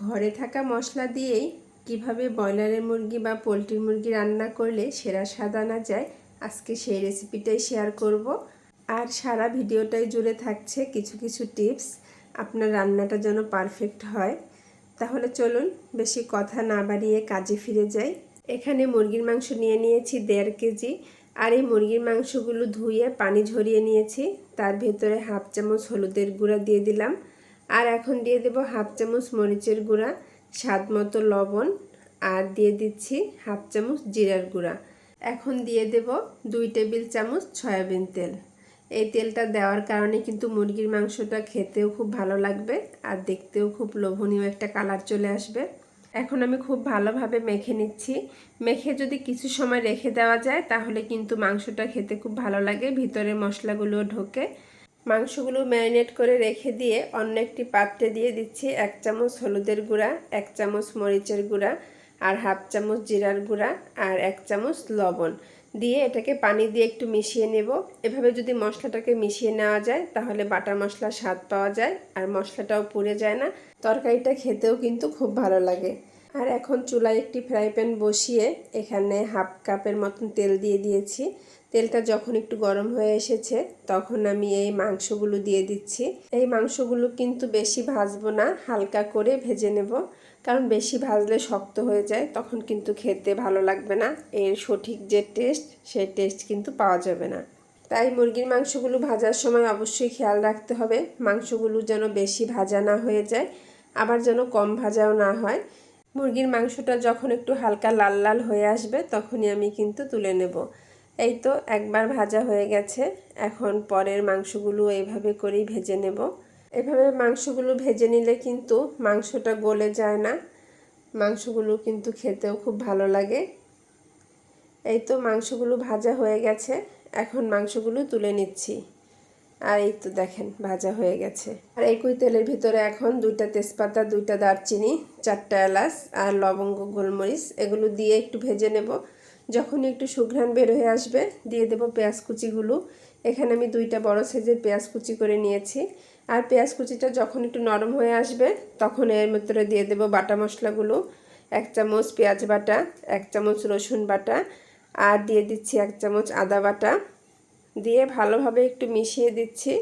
ঘরে থাকা মশলা দিয়েই কীভাবে ব্রয়লারের মুরগি বা পোলট্রির মুরগি রান্না করলে সেরা স্বাদ আনা যায়, আজকে সেই রেসিপিটাই শেয়ার করব। আর সারা ভিডিওটাই জুড়ে থাকছে কিছু কিছু টিপস আপনার রান্নাটা যেন পারফেক্ট হয়। তাহলে চলুন বেশি কথা না বাড়িয়ে কাজে ফিরে যাই। এখানে মুরগির মাংস নিয়ে নিয়েছি দেড় কেজি, আর এই মুরগির মাংসগুলো ধুয়ে পানি ঝরিয়ে নিয়েছি। তার ভেতরে হাফ চামচ হলুদের গুঁড়া দিয়ে দিলাম। আর এখন দিয়ে দেব হাফ চামচ মরিচের গুঁড়া, স্বাদ মতো লবণ, আর দিয়ে দিচ্ছি হাফ চামচ জিরার গুঁড়া। এখন দিয়ে দেব দুই টেবিল চামচ সয়াবিন তেল। এই তেলটা দেওয়ার কারণে কিন্তু মুরগির মাংসটা খেতেও খুব ভালো লাগবে আর দেখতেও খুব লোভনীয় একটা কালার চলে আসবে। এখন আমি খুব ভালোভাবে মেখে নিচ্ছি। মেখে যদি কিছু সময় রেখে দেওয়া যায়, তাহলে কিন্তু মাংসটা খেতে খুব ভালো লাগে ভিতরে মশলাগুলো ঢোকে। মাংসগুলো ম্যারিনেট করে রেখে দিয়ে অন্য একটি পাত্রে দিয়ে দিচ্ছি এক চামচ হলুদের গুঁড়া, এক চামচ মরিচের গুঁড়া আর হাফ চামচ জিরার গুঁড়া আর এক চামচ লবণ। দিয়ে এটাকে পানি দিয়ে একটু মিশিয়ে নেব। এভাবে যদি মশলাটাকে মিশিয়ে নেওয়া যায় তাহলে বাটা মশলার স্বাদ পাওয়া যায় আর মশলাটাও পুড়ে যায় না। তরকারিটা খেতেও কিন্তু খুব ভালো লাগে। আর এখন চুলায় একটি ফ্রাই প্যান বসিয়ে এখানে হাফ কাপের মতন তেল দিয়ে দিয়েছি। তেলটা যখন একটু গরম হয়ে এসেছে, তখন আমি এই মাংসগুলো দিয়ে দিচ্ছি। এই মাংসগুলো কিন্তু বেশি ভাজবো না, হালকা করে ভেজে নেব। কারণ বেশি ভাজলে শক্ত হয়ে যায়, তখন কিন্তু খেতে ভালো লাগবে না। এর সঠিক যে টেস্ট, সেই টেস্ট কিন্তু পাওয়া যাবে না। তাই মুরগির মাংসগুলো ভাজার সময় অবশ্যই খেয়াল রাখতে হবে। মাংসগুলো যেন বেশি ভাজা না হয়ে যায়, আবার যেন কম ভাজাও না হয়। মুরগির মাংসটা যখন একটু হালকা লাল লাল হয়ে আসবে, তখনই আমি কিন্তু তুলে নেব। এই তো একবার ভাজা হয়ে গেছে। এখন পরের মাংসগুলো এইভাবে করেই ভেজে নেব। এভাবে মাংসগুলো ভেজে নিলে কিন্তু মাংসটা গলে যায় না। মাংসগুলো কিন্তু খেতেও খুব ভালো লাগে। এই তো মাংসগুলো ভাজা হয়ে গেছে। এখন মাংসগুলো তুলে নিচ্ছি। আর এই তো দেখেন, ভাজা হয়ে গেছে। আর একই তেলের ভিতরে এখন দুইটা তেজপাতা, দুইটা দারচিনি, চারটা এলাচ আর লবঙ্গ, গোলমরিচ, এগুলো দিয়ে একটু ভেজে নেব। যখন একটু সুঘ্রাণ বের হয়ে আসবে, দিয়ে দেব পেঁয়াজ কুচিগুলো। এখানে আমি দুইটা বড় সাইজের পেঁয়াজ কুচি করে নিয়েছি। আর পেঁয়াজ কুচিটা যখন একটু নরম হয়ে আসবে, তখন এর ভিতরে দিয়ে দেব বাটা মশলাগুলো। এক চামচ পেঁয়াজ বাটা, এক চামচ রসুন বাটা, আর দিয়ে দিচ্ছি এক চামচ আদা বাটা। দিয়ে ভালোভাবে একটু মিশিয়ে দিচ্ছি।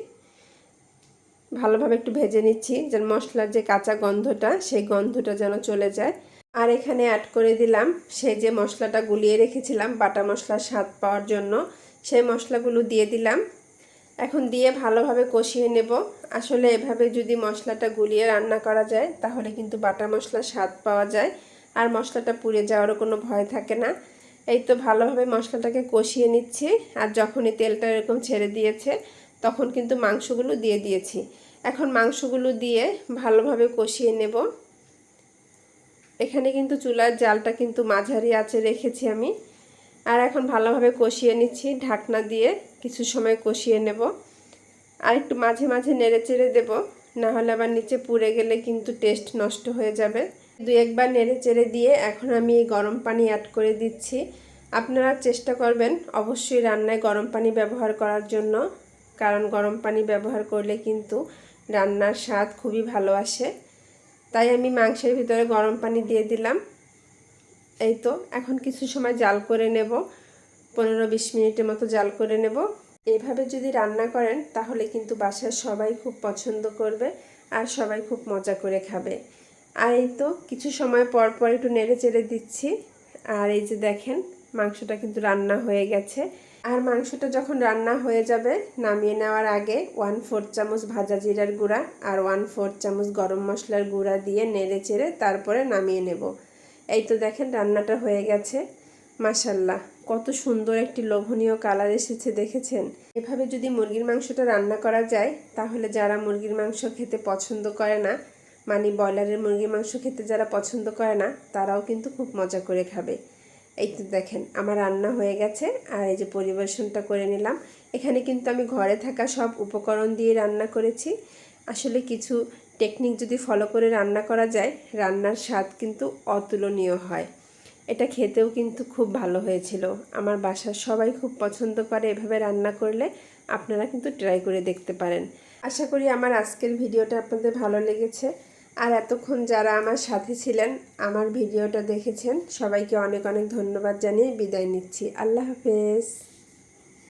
ভালোভাবে একটু ভেজে নিচ্ছি, যেন মশলার যে কাঁচা গন্ধটা, সেই গন্ধটা যেন চলে যায়। আর এখানে অ্যাড করে দিলাম সেই যে মশলাটা গুলিয়ে রেখেছিলাম, বাটা মশলার স্বাদ পাওয়ার জন্য, সেই মশলাগুলো দিয়ে দিলাম। এখন দিয়ে ভালোভাবে কষিয়ে নেব। আসলে এভাবে যদি মশলাটা গুলিয়ে রান্না করা যায়, তাহলে কিন্তু বাটা মশলার স্বাদ পাওয়া যায়। আর মশলাটা পুড়ে যাওয়ারও কোনো ভয় থাকে না। এই তো ভালোভাবে মশলাটাকে কষিয়ে নিচ্ছি। আর যখনই তেলটা এরকম ছেড়ে দিয়েছে, তখন কিন্তু মাংসগুলো দিয়ে দিয়েছি। এখন মাংসগুলো দিয়ে ভালোভাবে কষিয়ে নেব। এখানে কিন্তু চুলার জালটা কিন্তু মাঝারি আছে রেখেছি আমি। আর এখন ভালোভাবে কষিয়ে নিচ্ছি, ঢাকনা দিয়ে কিছু সময় কষিয়ে নেব। আর একটু মাঝে মাঝে নেড়ে চেড়ে দেবো, নাহলে আবার নিচে পুড়ে গেলে কিন্তু টেস্ট নষ্ট হয়ে যাবে। দু একবার নেড়ে চেড়ে দিয়ে এখন আমি গরম পানি অ্যাড করে দিচ্ছি। আপনারা চেষ্টা করবেন অবশ্যই রান্নায় গরম পানি ব্যবহার করার জন্য, কারণ গরম পানি ব্যবহার করলে কিন্তু রান্নার স্বাদ খুবই ভালো আসে। তাই আমি মাংসের ভিতরে গরম পানি দিয়ে দিলাম। এই তো, এখন কিছু সময় জাল করে নেব। পনেরো বিশ মিনিটের মতো জাল করে নেব। এভাবে যদি রান্না করেন তাহলে কিন্তু বাসার সবাই খুব পছন্দ করবে আর সবাই খুব মজা করে খাবে। আর এই তো কিছু সময় পর পর একটু নেড়ে চেড়ে দিচ্ছি। আর এই যে দেখেন, মাংসটা কিন্তু রান্না হয়ে গেছে। আর মাংসটা যখন রান্না হয়ে যাবে, নামিয়ে নেওয়ার আগে ওয়ান ফোর চামচ ভাজা জিরার গুঁড়া আর ওয়ান ফোর চামচ গরম মশলার গুঁড়া দিয়ে নেড়ে চেড়ে তারপরে নামিয়ে নেব। এই তো দেখেন, রান্নাটা হয়ে গেছে। মাসাল্লাহ কত সুন্দর একটি লোভনীয় কালার এসেছে, দেখেছেন? এভাবে যদি মুরগির মাংসটা রান্না করা যায়, তাহলে যারা মুরগির মাংস খেতে পছন্দ করে না মানে ব্রয়লারের মুরগির মাংস খেতে যারা পছন্দ করে না, তারাও কিন্তু খুব মজা করে খাবে। এই তো দেখেন, আমার রান্না হয়ে গেছে, আর এই যে পরিবেশনটা করে নিলাম। এখানে কিন্তু আমি ঘরে থাকা সব উপকরণ দিয়ে রান্না করেছি। আসলে কিছু টেকনিক যদি ফলো করে রান্না করা যায়, রান্নার স্বাদ কিন্তু অতুলনীয় হয়। এটা খেতেও কিন্তু খুব ভালো হয়েছিল। আমার বাসার সবাই খুব পছন্দ করে এভাবে রান্না করলে, আপনারা কিন্তু ট্রাই করে দেখতে পারেন। আশা করি আমার আজকের ভিডিওটা আপনাদের ভালো লেগেছে। আর এতক্ষণ যারা আমার সাথে ছিলেন, আমার ভিডিওটা দেখেছেন, সবাইকে অনেক অনেক ধন্যবাদ জানিয়ে বিদায় নিচ্ছি। আল্লাহ হাফেজ।